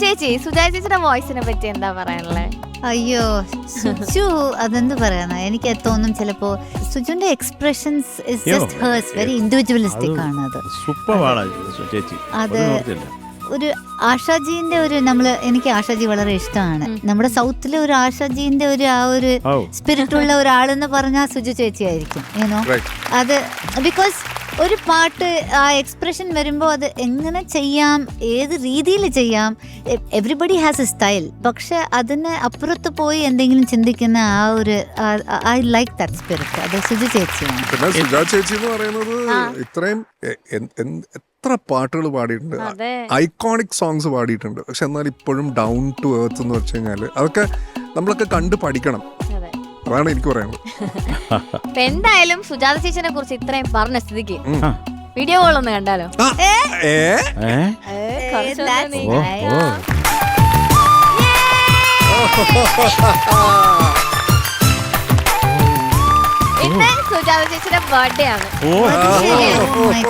ചേച്ചി സുജാ ചേച്ചിയുടെ വോയിസിനെ പറ്റി എന്താ പറയാനുള്ളത് അയ്യോ സുജു അതെന്ത് പറയാനാ? എനിക്ക് തോന്നും ചിലപ്പോ സുജുന്റെ expressions is yo, just hers very individualistic ആണ് അത്. അത് ഒരു ആഷാജീന്റെ ഒരു ആശാജീന്റെ ഒരു നമ്മൾ എനിക്ക് ആഷാജി വളരെ ഇഷ്ടമാണ്. നമ്മുടെ സൗത്തിലെ ഒരു ആഷാജീന്റെ ഒരു ആ ഒരു സ്പിരിറ്റ് ഉള്ള ഒരാളെന്ന് പറഞ്ഞാൽ സുജു ചേച്ചി ആയിരിക്കും യുനോ. അത് ബിക്കോസ് ഒരു പാട്ട് ആ എക്സ്പ്രഷൻ വരുമ്പോൾ അത് എങ്ങനെ ചെയ്യാം? ഏത് രീതിയിൽ ചെയ്യാം? എവറിബഡി ഹാസ് എ സ്റ്റൈൽ പക്ഷെ അതിന് അപ്പുറത്ത് പോയി എന്തെങ്കിലും ചിന്തിക്കുന്ന ആ ഒരു ഐ ലൈക്ക് ദാറ്റ് സ്പിരിറ്റ് അത് സുജു ചേച്ചിയാണ്. പിന്നെ സുജാ ചേച്ചി എന്ന് പറയുന്നത് ഇത്രയും എത്ര പാട്ടുകൾ പാടിയിട്ടുണ്ട്. ഐക്കോണിക് സോങ്സ് പാടിയിട്ടുണ്ട്. പക്ഷെ എന്നാൽ ഇപ്പോഴും ഡൗൺ ടു എർത്ത് എന്ന് വെച്ച് കഴിഞ്ഞാൽ അതൊക്കെ നമ്മളൊക്കെ കണ്ട് പഠിക്കണം. അതാണ് എനിക്ക് പറയാനുള്ളത്. എന്തായാലും സുജാത ചേച്ചിനെ കുറിച്ച് ഇത്രയും പറഞ്ഞ സ്ഥിതിക്ക് വീഡിയോ കോൾ ഒന്ന് കണ്ടാലോ? ആ, ഏ? ഏ? ഏ, കുറച്ചൊന്ന് that's നീ- ഓ ഓ. ഇന്ന് സുജാത ചേച്ചിയുടെ ബർത്ത്ഡേ ആണ്. ഓ.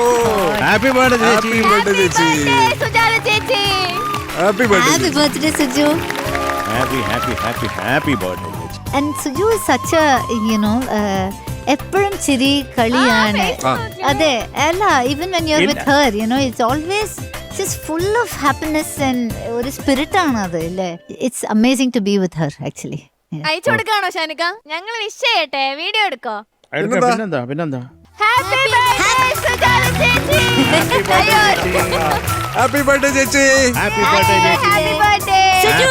Oh ഹാപ്പി ബർത്ത്ഡേ ചേച്ചി. ബർത്ത്ഡേ ചേച്ചി Birthday, സുജാത ചേച്ചി. Happy birthday Happy birthday, Suju. Happy happy happy happy birthday such a, you know, uh, എപ്പോഴും ചിരി കളിയാണ്. ആ. അതെ അല്ല even when you are. With her you know it's always just full of happiness and ഒരു spirit ആണ് അത് അല്ലേ? It's amazing to be with her actually അയച്ചു കൊടുക്കാണോ ഷാനിക ഞങ്ങൾ വിഷ് ചെയ്യട്ടെ വീഡിയോ എടുക്കോ? പിന്നെന്താ പിന്നെന്താ? ഹാപ്പി ബർത്ത്ഡേ ചേച്ചി! ഹാപ്പി ബർത്ത്ഡേ ചേച്ചി.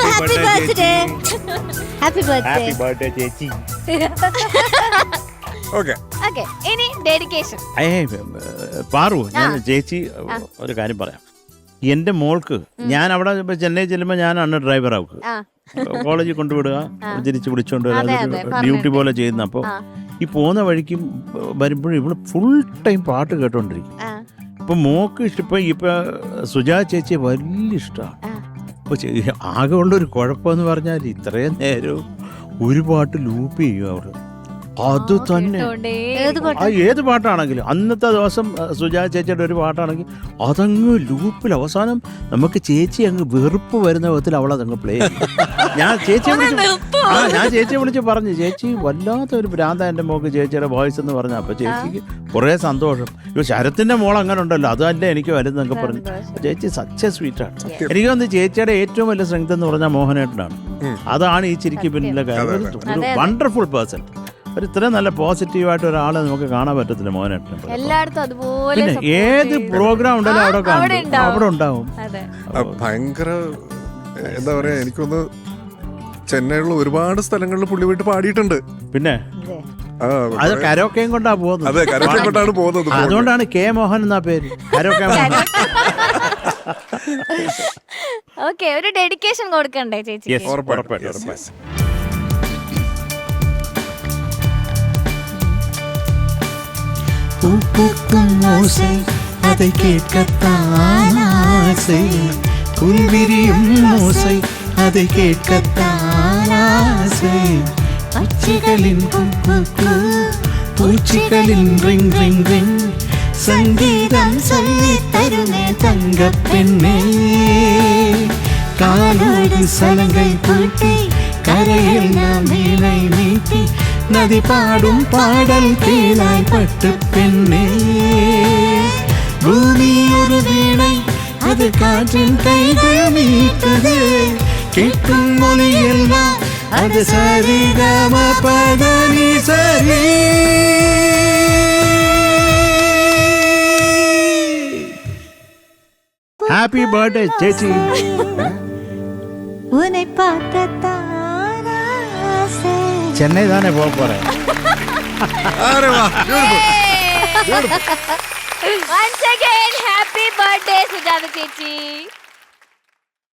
ഹാപ്പി ബർത്ത്ഡേ ചേച്ചി. ഹാപ്പി ബർത്ത്ഡേ ഹാപ്പി ബർത്ത്ഡേ ചേച്ചി. ഓക്കെ ഓക്കെ ഇനി ഡെഡിക്കേഷൻ ഏ പാറു ഞാൻ ചേച്ചി ഒരു കാര്യം പറയാം. എന്റെ മോൾക്ക് ഞാൻ അവിടെ ചെന്നൈ ചെല്ലുമ്പോൾ ഞാനാണ് ഡ്രൈവർ ആവുക. കോളേജിൽ കൊണ്ടുവിടുക തിരിച്ച് വിളിച്ചോണ്ട് വരിക. ഡ്യൂട്ടി പോലെ ചെയ്യുന്ന അപ്പോൾ ഈ പോകുന്ന വഴിക്കും വരുമ്പോഴും ഇവൾ ഫുൾ ടൈം പാട്ട് കേട്ടോണ്ടിരിക്കും. ഇപ്പൊ മോക്ക് ഇഷ്ടം ഇപ്പൊ ഇപ്പൊ സുജാ ചേച്ചിയെ വലിയ ഇഷ്ടമാണ് ആ. അപ്പൊ ചെ- ആകെ ഉള്ളൊരു കുഴപ്പമെന്ന് പറഞ്ഞാൽ ഇത്രയും നേരവും ഒരു പാട്ട് ലൂപ്പ് ചെയ്യും അവൾ അത് തന്നെ. ആ ഏത് പാട്ടാണെങ്കിലും. അന്നത്തെ ദിവസം സുജാ ചേച്ചിയുടെ ഒരു പാട്ടാണെങ്കിൽ അതങ്ങ് ലൂപ്പിൽ അവസാനം നമുക്ക് ചേച്ചി അങ്ങ് വെറുപ്പ് വരുന്ന വിധത്തിൽ അവളതങ്ങ് പ്ലേ ഞാൻ ചേച്ചിയെ വിളിച്ച് ആ ഞാൻ ചേച്ചിയെ വിളിച്ച് പറഞ്ഞു ചേച്ചി വല്ലാത്ത ഒരു ഭ്രാന്ത എന്റെ മോക്ക് ചേച്ചിയുടെ വോയിസ് എന്ന് പറഞ്ഞു. അപ്പൊ ചേച്ചിക്ക് കുറേ സന്തോഷം. ഇപ്പൊ ശരത്തിന്റെ മോൾ അങ്ങനെ ഉണ്ടല്ലോ അതല്ലേ എനിക്ക് വരുന്നൊക്കെ പറഞ്ഞു. ചേച്ചി സച്ച സ്വീറ്റാണ് എനിക്ക് തോന്നുന്നു ചേച്ചിയുടെ ഏറ്റവും വലിയ സ്ട്രെങ്ത് എന്ന് പറഞ്ഞാൽ മോഹനേട്ടനാണ്. അതാണ് ഈ ചിരിക്ക് പിന്നിലെ കാര്യം. ഒരു വണ്ടർഫുൾ പേഴ്സൺ ഒരു ഇത്രയും നല്ല പോസിറ്റീവായിട്ട് ഒരാളെ നമുക്ക് കാണാൻ പറ്റത്തില്ല മോഹനേട്ടനെ എല്ലായിടത്തും അതുപോലെ പിന്നെ support ഏത് ചെയ്ത്. പ്രോഗ്രാം ഉണ്ടല്ലോ ആ, അവിടെ അവിടെ കാണും ഉണ്ടാവും. അവിടെ ഉണ്ടാവും. അതെ. ആ, ഭയങ്കര എന്താ പറയാ എനിക്കൊന്ന് ചെന്നൈയിലുള്ള ഒരുപാട് സ്ഥലങ്ങളിൽ പുള്ളി പോയിട്ട് പാടിയിട്ടുണ്ട്. പിന്നെ? അതെ. ആ, അത് കരോക്കയും കൊണ്ടാ പോകുന്നത്. അതെ കരട്ടെ കൊണ്ടാണ് പോകുന്നത് അതുകൊണ്ടാണ് കെ മോഹൻ എന്നാ പേര്. കരോക്കെ മോഹൻ. ഓക്കെ ഒരു ഡെഡിക്കേഷൻ കൊടുക്കണ്ടേ ചേച്ചി Yes. ഉറപ്പായിട്ടും. ഉറപ്പായിട്ടും, பூக்கும் ஓசை அதை கேட்கத்தான் ஆசை. புல் விரியும் ஓசை அதை கேட்கத்தான் ஆசை. பச்சைகளின் குக்கு பூச்சிகளின் ரிங் ரிங் ரிங். சங்கீதம் சொல்லி தருமே தங்க பெண்ணே. காலோடு சலங்கை பூட்டி கரையில் நாம் மீனை நீட்டி நதி பாடும் பாடல் கீழாய் பட்டு பெண்ணே. பூமி ஒரு வீணை அது காற்றின் கைகள் மீட்டது கேட்கும் மொழி எல்லாம் அது சரிகம பதனி சரி. ஹாப்பி பர்த்டே சேச்சி உன்னை பார்த்தத்தான் சென்னை தானே போக போறேன் Once again, happy birthday, Sujata Chichi.